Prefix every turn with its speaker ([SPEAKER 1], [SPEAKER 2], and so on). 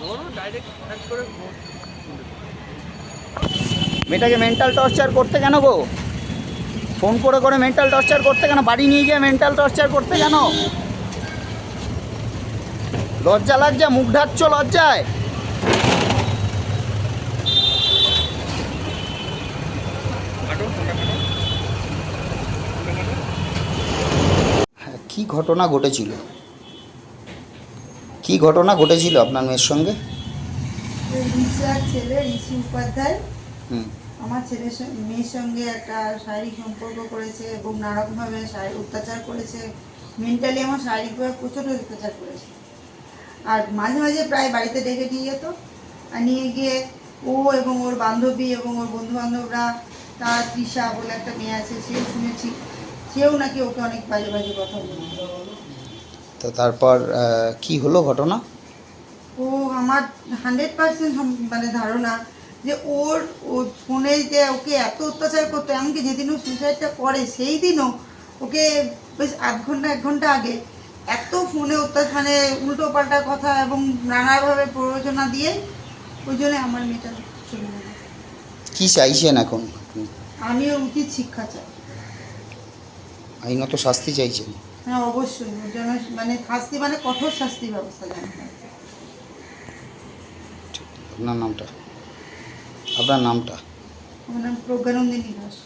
[SPEAKER 1] ধরো ডাইরেক্ট করে
[SPEAKER 2] মেয়েটাকে মেন্টাল টর্চার করতে কেন গো? ফোন করে করে মেন্টাল টর্চার করতে কেন? বাড়ি নিয়ে গিয়ে মেন্টাল টর্চার করতে কেন? লজ্জা লাগছে মুখ ঢাকছো লজ্জায়? হ্যাঁ, কি ঘটনা ঘটেছিল? কি ঘটনা ঘটেছিল আপনার মেয়ের সঙ্গে?
[SPEAKER 3] ছেলে ঋষি উপাধ্যায়।
[SPEAKER 2] হুম।
[SPEAKER 3] আমার ছেলের সঙ্গে মেয়ের সঙ্গে একটা শারীরিক সম্পর্ক করেছে এবং নানারকমভাবে শারীরিক অত্যাচার করেছে। মেন্টালি আমার শারীরিকভাবে প্রচণ্ড অত্যাচার করেছে। আর মাঝে মাঝে প্রায় বাড়িতে ডেকে নিয়ে যেত। আর নিয়ে গিয়ে ও এবং ওর বান্ধবী এবং ওর বন্ধু বান্ধবরা তার তৃষা বলে একটা মেয়ে আছে সেও শুনেছি। সেও নাকি ওকে অনেক বাজে বাজে কথা বলতো
[SPEAKER 2] তো তারপর কি হলো ঘটনা?
[SPEAKER 3] ও আমার হান্ড্রেড পার্সেন্ট মানে ধারণা যে ওর ওর ফোনে যে ওকে এত অত্যাচার করতো এমনকি যেদিন ও সুসাইডটা করে সেই দিনও ওকে বেশ আধ ঘণ্টা এক ঘণ্টা আগে এত ফোনে অত্যাচারে মানে উল্টো পাল্টা কথা এবং নানাভাবে প্ররোচনা দিয়ে ওই জন্য আমার মেয়েটা চলে গেল।
[SPEAKER 2] কি চাইছেন এখন
[SPEAKER 3] আমি ওর উচিত শিক্ষা চাই।
[SPEAKER 2] আইনত শাস্তি চাইছেন?
[SPEAKER 3] হ্যাঁ অবশ্যই। ওর জন্য মানে শাস্তি মানে কঠোর শাস্তি ব্যবস্থা জানতে
[SPEAKER 2] আপনার নামটা? আপনার নামটা?
[SPEAKER 3] আমার নাম প্রজ্ঞানন্দিনী ঘোষ